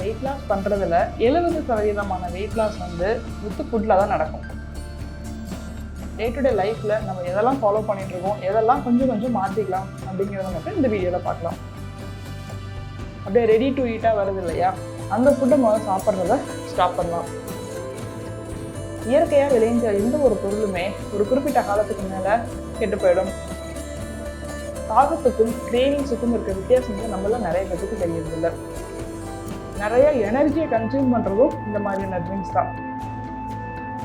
Weight loss பண்ணுறதுல எழுபது சதவீதமான வெயிட் லாஸ் வந்து வித்து ஃபுட்டில் தான் நடக்கும். டே டு டே லைஃப்பில் நம்ம எதெல்லாம் ஃபாலோ பண்ணிட்டு இருக்கோம் எதெல்லாம் கொஞ்சம் கொஞ்சம் மாற்றிக்கலாம் அப்படிங்கிறத மட்டும் இந்த வீடியோவில் பார்க்கலாம். அப்படியே ரெடி டு ஈட்டாக வருது இல்லையா? அந்த ஃபுட்டை முதல்ல சாப்பிட்றத ஸ்டாப் பண்ணலாம். இயற்கையாக விளைஞ்ச எந்த ஒரு பொருளுமே ஒரு குறிப்பிட்ட காலத்துக்கு மேலே கெட்டு போயிடும். தாகத்துக்கும் கிரேவிங்ஸுக்கும் இருக்கிற வித்தியாசம் வந்து நிறைய பேத்துக்கு தெரியறதில்லை. நிறைய எனர்ஜியை கன்சியூம் பண்ணுறதும் இந்த மாதிரியான ட்ரிங்க்ஸ் தான்.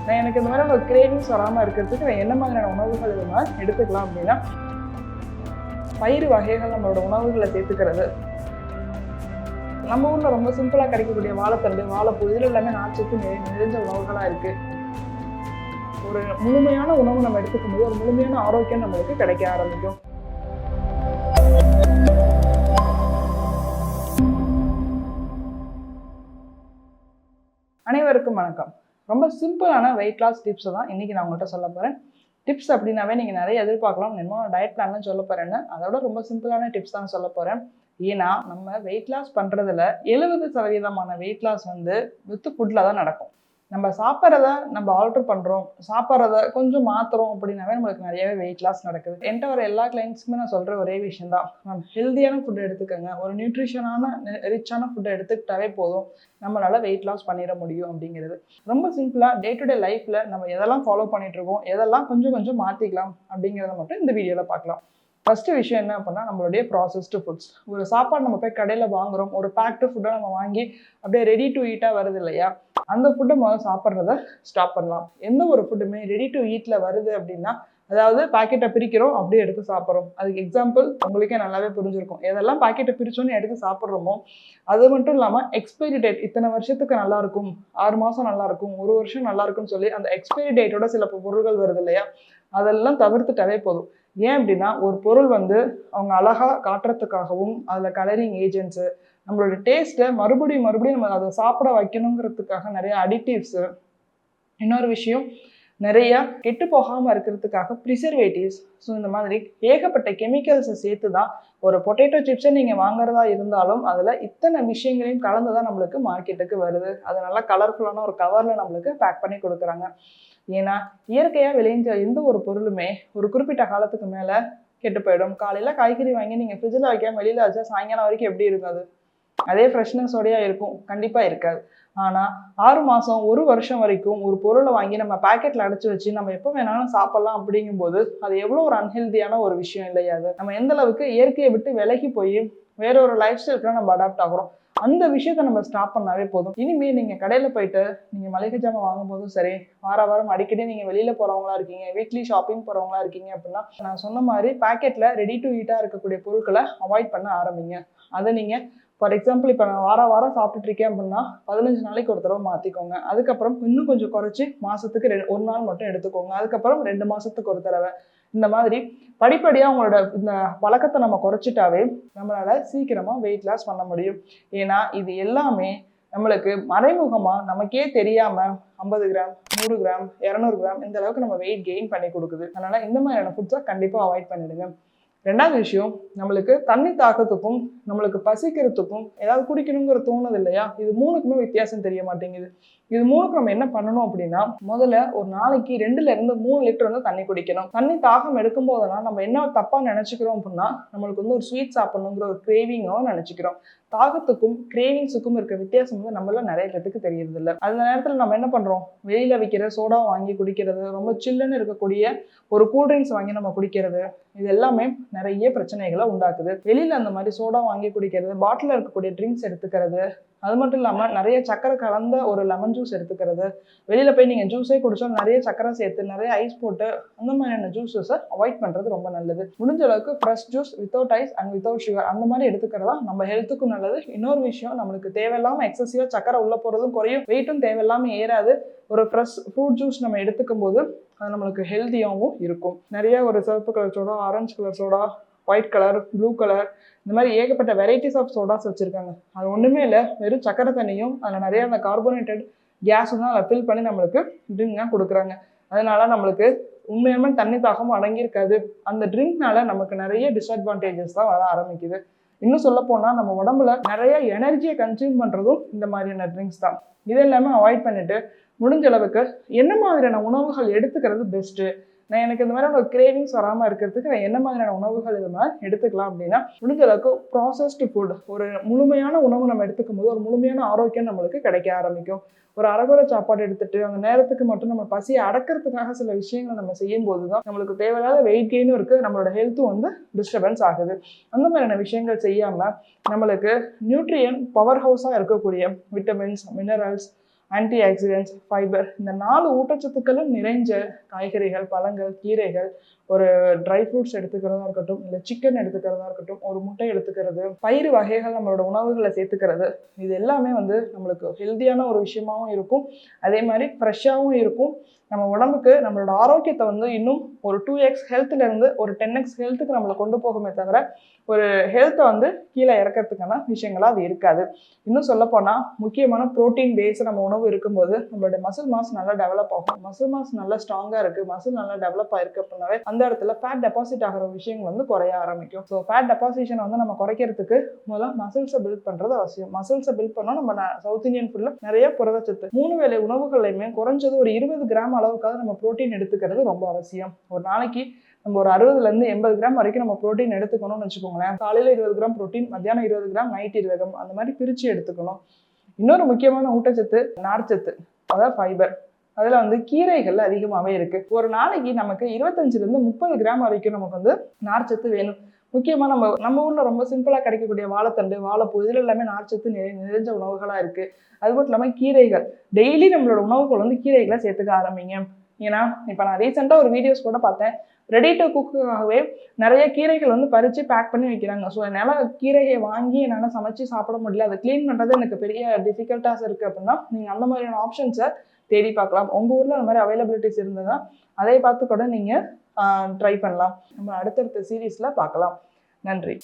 நான் எனக்கு இந்த மாதிரி ஒரு கிரேவிங்ஸ் வராமல் இருக்கிறதுக்கு நான் என்ன மாதிரியான உணவுகள் இதெல்லாம் எடுத்துக்கலாம் அப்படின்னா பயிறு வகைகள் நம்மளோட உணவுகளை சேர்த்துக்கிறது. நம்ம ஊரில் ரொம்ப சிம்பிளாக கிடைக்கக்கூடிய வாழைத்தண்டு வாழைப்பூ இதில் எல்லாமே நாச்சுக்கு நிறை நிறைஞ்ச உணவுகளாக இருக்குது ஒரு முழுமையான உணவு நம்ம எடுத்துக்கும் போது ஒரு முழுமையான ஆரோக்கியம் நம்மளுக்கு கிடைக்க ஆரம்பிக்கும். வணக்கம். ரொம்ப சிம்பிளான வெயிட் லாஸ் டிப்ஸை தான் இன்றைக்கி நான் உங்கள்கிட்ட சொல்ல போகிறேன் டிப்ஸ் அப்படின்னாவே நீங்கள் நிறைய எதிர்பார்க்கலாம். என்னமோ டயட் பிளான்லாம் சொல்ல போகிறேன்னு அதோட ரொம்ப சிம்பிளான டிப்ஸ் தான் சொல்ல போகிறேன் ஏன்னா நம்ம வெயிட் லாஸ் பண்ணுறதுல எழுபது சதவீதமான வெயிட் லாஸ் வந்து வித்து ஃபுட்டில் தான் நடக்கும். நம்ம சாப்பிட்றத நம்ம ஆல்டர் பண்ணுறோம் சாப்பிட்றத கொஞ்சம் மாற்றுறோம் அப்படின்னாவே நம்மளுக்கு நிறையவே வெயிட் லாஸ் நடக்குது. என்கிட்ட வர எல்லா கிளைண்ட்ஸ்க்குமே நான் சொல்கிற ஒரே விஷயம் தான். நம்ம ஹெல்த்தியான ஃபுட் எடுத்துக்கோங்க. ஒரு நியூட்ரிஷனான ரிச்சான ஃபுட்டை எடுத்துக்கிட்டாவே போதும். நம்மளால் வெயிட் லாஸ் பண்ணிட முடியும் அப்படிங்கிறது. ரொம்ப சிம்பிளாக டே டு டே லைஃப்பில் நம்ம எதெல்லாம் ஃபாலோ பண்ணிகிட்ருக்கோம் எதெல்லாம் கொஞ்சம் கொஞ்சம் மாற்றிக்கலாம் அப்படிங்கிறத மட்டும் இந்த வீடியோவில் பார்க்கலாம். ஃபஸ்ட்டு விஷயம் என்ன அப்படின்னா நம்மளுடைய ப்ராசஸ்டு ஃபுட்ஸ் ஒரு சாப்பாடு நம்ம போய் கடையில் வாங்குறோம் ஒரு பேக்டு ஃபுட்டை நம்ம வாங்கி அப்படியே ரெடி டு ஈட்டாக வருது இல்லையா? அந்த ஃபுட்டை முதல்ல சாப்பிட்றத ஸ்டாப் பண்ணலாம். எந்த ஒரு ஃபுட்டுமே ரெடி டு ஈட்டில் வருது அப்படின்னா அதாவது பாக்கெட்டை பிரிக்கிறோம் அப்படியே எடுத்து சாப்பிட்றோம். அதுக்கு எக்ஸாம்பிள் உங்களுக்கே நல்லாவே புரிஞ்சிருக்கும். எதெல்லாம் பாக்கெட்டை பிரிச்சோன்னு எடுத்து சாப்பிட்றோமோ அது மட்டும் இல்லாமல் எக்ஸ்பைரி டேட் இத்தனை வருஷத்துக்கு நல்லா இருக்கும் ஆறு மாதம் நல்லா இருக்கும் ஒரு வருஷம் நல்லா இருக்கும்னு சொல்லி அந்த எக்ஸ்பைரி டேட்டோட சில பொருட்கள் வருது இல்லையா? அதெல்லாம் தவிர்த்துட்டாவே போதும். ஏன் அப்படின்னா ஒரு பொருள் வந்து அவங்க அழகாக காட்டுறதுக்காகவும் அதில் கலரிங் ஏஜென்ட்ஸு நம்மளோட டேஸ்ட்டை மறுபடியும் மறுபடியும் நம்ம அதை சாப்பிட வைக்கணுங்கிறதுக்காக நிறைய அடிட்டிவ்ஸு இன்னொரு விஷயம் நிறைய கெட்டு போகாமல் இருக்கிறதுக்காக ப்ரிசர்வேட்டிவ்ஸ் ஸோ இந்த மாதிரி ஏகப்பட்ட கெமிக்கல்ஸை சேர்த்து தான் ஒரு பொட்டேட்டோ சிப்ஸை நீங்கள் வாங்குறதா இருந்தாலும் அதில் இத்தனை விஷயங்களையும் கலந்து தான் நம்மளுக்கு மார்க்கெட்டுக்கு வருது. அது நல்லா கலர்ஃபுல்லான ஒரு கவரில் நம்மளுக்கு பேக் பண்ணி கொடுக்குறாங்க. ஏன்னா இயற்கையாக விளைஞ்ச எந்த ஒரு பொருளுமே ஒரு குறிப்பிட்ட காலத்துக்கு மேலே கெட்டு போயிடும். காலையில் காய்கறி வாங்கி நீங்கள் ஃப்ரிட்ஜில் வைக்காம வெளியில் வச்சா சாயங்காலம் வரைக்கும் எப்படி இருக்கும் அதே ஃப்ரெஷ்னஸோடையா இருக்கும். கண்டிப்பாக இருக்காது. ஆனால் ஆறு மாதம் ஒரு வருஷம் வரைக்கும் ஒரு பொருளை வாங்கி நம்ம பேக்கெட்டில் அடைச்சி வச்சு நம்ம எப்போ வேணாலும் சாப்பிட்லாம் அப்படிங்கும்போது அது எவ்வளோ ஒரு அன்ஹெல்தியான ஒரு விஷயம் இல்லையா அது? நம்ம எந்த அளவுக்கு இயற்கையை விட்டு விலகி போய் வேற ஒரு லைஃப் ஸ்டைலுக்குலாம் நம்ம அடாப்ட் ஆகுறோம். அந்த விஷயத்தை நம்ம ஸ்டாப் பண்ணாவே போதும். இனிமேல் நீங்கள் கடையில் போயிட்டு நீங்கள் மளிகை ஜாமான் வாங்கும்போதும் சரி வார வாரம் அடிக்கடி நீங்கள் வெளியில் போகிறவங்களா இருக்கீங்க வீக்லி ஷாப்பிங் போகிறவங்களா இருக்கீங்க அப்படின்னா நான் சொன்ன மாதிரி பேக்கெட்டில் ரெடி டு ஈட்டாக இருக்கக்கூடிய பொருட்களை அவாய்ட் பண்ண ஆரம்பிங்க. அதை நீங்கள் ஃபார் எக்ஸாம்பிள் இப்போ நான் வார வாரம் சாப்பிட்டுட்டு இருக்கேன் அப்படின்னா பதினஞ்சு நாளைக்கு ஒரு தடவை மாற்றிக்கோங்க அதுக்கப்புறம் இன்னும் கொஞ்சம் குறைச்சி மாதத்துக்கு ரெண்டு ஒரு நாள் மட்டும் எடுத்துக்கோங்க. அதுக்கப்புறம் ரெண்டு மாதத்துக்கு ஒரு தடவை. இந்த மாதிரி படிப்படியாக உங்களோட இந்த பழக்கத்தை நம்ம குறைச்சிட்டாவே நம்மளால் சீக்கிரமாக வெயிட் லாஸ் பண்ண முடியும். ஏன்னா இது எல்லாமே நம்மளுக்கு மறைமுகமாக நமக்கே தெரியாமல் ஐம்பது கிராம் நூறு கிராம் இரநூறு கிராம் இந்த அளவுக்கு நம்ம வெயிட் கெயின் பண்ணி கொடுக்குது. அதனால் இந்த மாதிரியான ஃபுட்ஸை கண்டிப்பாக அவாய்ட் பண்ணிடுங்க. ரெண்டாவது விஷயம் நம்மளுக்கு தண்ணி தாக்கத்துக்கும் நம்மளுக்கு பசிக்கிறதுக்கும் ஏதாவது குடிக்கணுங்கிற தோணுது இல்லையா? இது மூணுக்குமே வித்தியாசம் தெரிய மாட்டேங்குது. இது மூணுக்கு நம்ம என்ன பண்ணணும் அப்படின்னா முதல்ல ஒரு நாளைக்கு ரெண்டுல இருந்து மூணு லிட்டர் வந்து தண்ணி குடிக்கணும். தண்ணி தாகம் எடுக்கும் போதெல்லாம் நம்ம என்ன தப்பா நினைச்சுக்கிறோம் அப்படின்னா நம்மளுக்கு வந்து ஒரு ஸ்வீட் சாப்பிடணுங்கிற ஒரு கிரேவிங்கோ நினைச்சுக்கிறோம். தாகத்துக்கும் கிரேவிங்ஸுக்கும் இருக்க வித்தியாசம் வந்து நம்மள நிறைய பேத்துக்கு தெரியறது இல்லை. அந்த நேரத்தில் நம்ம என்ன பண்றோம்? வெளியில விற்கிற சோடா வாங்கி குடிக்கிறது ரொம்ப சில்லுன்னு இருக்கக்கூடிய ஒரு கூல்ட்ரிங்க்ஸ் வாங்கி நம்ம குடிக்கிறது இது எல்லாமே நிறைய பிரச்சனைகளை உண்டாக்குது. வெளியில் அந்த மாதிரி சோடா வாங்கி குடிக்கிறது பாட்டில் இருக்கக்கூடிய ட்ரிங்க்ஸ் எடுத்துக்கிறது அது மட்டும் இல்லாமல் நிறைய சக்கரை கலந்த ஒரு லெமன் ஜூஸ் எடுத்துக்கிறது வெளியில் போய் நீங்கள் ஜூஸே குடிச்சா நிறைய சக்கரை சேர்த்து நிறைய ஐஸ் போட்டு அந்த மாதிரியான ஜூஸஸை அவாய்ட் பண்ணுறது ரொம்ப நல்லது. முடிஞ்ச அளவுக்கு fresh juice without ice and without sugar அந்த மாதிரி எடுத்துக்கிறதா நம்ம ஹெல்த்துக்கும் நல்லது. இன்னொரு விஷயம் நம்மளுக்கு தேவையில்லாமல் எக்ஸசிவாக சக்கரை உள்ளே போகிறதும் குறையும். வெயிட்டும் தேவையில்லாமல் ஏறாது. ஒரு ஃப்ரெஷ் ஃப்ரூட் ஜூஸ் நம்ம எடுத்துக்கும் போது அது நம்மளுக்கு ஹெல்த்தியாகவும் இருக்கும். நிறைய ஒரு சிவப்பு colour soda orange colour soda white colour blue colour இந்த மாதிரி ஏகப்பட்ட வெரைட்டிஸ் ஆஃப் சோடாஸ் வச்சுருக்காங்க. அது ஒன்றுமே இல்லை வெறும் சக்கரை தண்ணியும் அதில் நிறைய அந்த கார்போனேட்டட் கேஸும் தான் அதில் ஃபில் பண்ணி நம்மளுக்கு ட்ரிங்காக கொடுக்குறாங்க. அதனால நம்மளுக்கு உண்மையான தண்ணி தாகமும் அடங்கியிருக்காது. அந்த ட்ரிங்க்னால நமக்கு நிறைய டிஸ்அட்வான்டேஜஸ் தான் வர ஆரம்பிக்குது. இன்னும் சொல்ல போனால் நம்ம உடம்புல நிறைய எனர்ஜியை கன்சியூம் பண்ணுறதும் இந்த மாதிரியான ட்ரிங்க்ஸ் தான். இது எல்லாமே அவாய்ட் பண்ணிட்டு முடிஞ்ச அளவுக்கு என்ன மாதிரியான உணவுகள் எடுத்துக்கிறது பெஸ்ட்டு நான் எனக்கு இந்த மாதிரி ஒரு கிரேவிங்ஸ் வராமல் இருக்கிறதுக்கு நான் என்ன மாதிரியான உணவுகள் இது மாதிரி எடுத்துக்கலாம் அப்படின்னா முடிஞ்ச அளவுக்கு ப்ராசஸ்டு ஃபுட் ஒரு முழுமையான உணவு நம்ம எடுத்துக்கும் போது ஒரு முழுமையான ஆரோக்கியம் நம்மளுக்கு கிடைக்க ஆரம்பிக்கும். ஒரு அரைகுறை சாப்பாடு எடுத்துட்டு அந்த நேரத்துக்கு மட்டும் நம்ம பசியை அடக்கிறதுக்காக சில விஷயங்களை நம்ம செய்யும் போது தான் நம்மளுக்கு தேவையில்லாத வெயிட் கெயினும் இருக்குது நம்மளோட ஹெல்த்தும் வந்து டிஸ்டர்பன்ஸ் ஆகுது. அந்த மாதிரியான விஷயங்கள் செய்யாமல் நம்மளுக்கு நியூட்ரியன் பவர் ஹவுஸாக இருக்கக்கூடிய vitamins minerals antioxidants fibre இந்த நாலு ஊட்டச்சத்துக்களும் நிறைஞ்ச காய்கறிகள் பழங்கள் கீரைகள் ஒரு ட்ரை ஃப்ரூட்ஸ் எடுத்துக்கிறதா இருக்கட்டும் இல்லை சிக்கன் எடுத்துக்கிறதா இருக்கட்டும் ஒரு முட்டை எடுத்துக்கிறது பயிறு வகைகள் நம்மளோட உணவுகளை சேர்த்துக்கிறது இது எல்லாமே வந்து நம்மளுக்கு ஹெல்த்தியான ஒரு விஷயமாகவும் இருக்கும். அதே மாதிரி ஃப்ரெஷ்ஷாகவும் இருக்கும். நம்ம உடம்புக்கு நம்மளோட ஆரோக்கியத்தை வந்து இன்னும் ஒரு டூ எக்ஸ் ஹெல்த்துலேருந்து ஒரு டென் எக்ஸ் ஹெல்த்துக்கு நம்மளை கொண்டு போகுமே தவிர ஒரு ஹெல்த்தை வந்து கீழே இறக்கிறதுக்கான விஷயங்களாக அது இருக்காது. இன்னும் சொல்லப்போனால் முக்கியமான ப்ரோட்டீன் பேஸ் நம்ம உணவு இருக்கும்போது நம்மளுடைய மசில் மாஸ் நல்லா டெவலப் ஆகும். மசில் மாஸ் நல்லா ஸ்ட்ராங்காக இருக்குது மசில் நல்லா டெவலப் ஆயிருக்கு அப்படின்னாவே அந்த இடத்துல ஃபேட் டெபாசிட் ஆகிற விஷயங்கள் வந்து குறைய ஆரம்பிக்கும். ஸோ ஃபேட் டெபாசிஷனை வந்து நம்ம குறைக்கிறதுக்கு முதல்ல மசில்ஸை பில்ட் பண்ணுறது அவசியம். மசில்ஸை பில்ட் பண்ணால் நம்ம சவுத் இந்தியன் ஃபுட்டில் நிறைய புரதச்சத்து மூணு வேளை உணவுகளையுமே குறைஞ்சது ஒரு இருபது கிராம் அளவுக்காக நம்ம ப்ரோட்டீன் எடுத்துக்கிறது ரொம்ப அவசியம். ஒரு நாளைக்கு நம்ம ஒரு அறுபதுலேருந்து எண்பது கிராம் வரைக்கும் நம்ம ப்ரோட்டீன் எடுத்துக்கணும்னு வச்சுக்கோங்களேன். காலையில் இருபது கிராம் ப்ரோட்டீன் மத்தியானம் இருபது கிராம் நைட் இருபது கிராம் அந்த மாதிரி பிரித்து எடுத்துக்கணும். இன்னொரு முக்கியமான ஊட்டச்சத்து நார்ச்சத்து அதாவது ஃபைபர் அதில் வந்து கீரைகள் அதிகமாகவே இருக்குது ஒரு நாளைக்கு நமக்கு இருபத்தஞ்சிலேருந்து முப்பது கிராம் வரைக்கும் நமக்கு வந்து நார்ச்சத்து வேணும். முக்கியமாக நம்ம நம்ம ஊரில் ரொம்ப சிம்பிளாக கிடைக்கக்கூடிய வாழைத்தண்டு வாழைப்பூ இதில் எல்லாமே நார்ச்சத்து நிறை நிறைஞ்ச உணவுகளாக இருக்குது அது மட்டும் இல்லாமல் கீரைகள். டெய்லி நம்மளோட உணவுகள் வந்து கீரைகளை சேர்த்துக்க ஆரம்பிங்க. ஏன்னா இப்போ நான் ரீசெண்டாக ஒரு வீடியோஸ் கூட பார்த்தேன். ரெடி டு குக்காகவே நிறைய கீரைகள் வந்து பறித்து பேக் பண்ணி வைக்கிறாங்க. ஸோ என்னால் கீரையை வாங்கி என்னால் சமைச்சு சாப்பிட முடியல. அதை க்ளீன் பண்ணுறது எனக்கு பெரிய டிஃபிகல்ட்டாஸ் இருக்குது அப்படின்னா நீங்கள் அந்த மாதிரியான ஆப்ஷன்ஸை தேடி பார்க்கலாம். உங்கள் ஊரில் அந்த மாதிரி அவைலபிலிட்டிஸ் இருந்ததுன்னா அதை பார்த்து கூட நீங்கள் ட்ரை பண்ணலாம். நம்ம அடுத்தடுத்த சீரீஸில் பார்க்கலாம். நன்றி.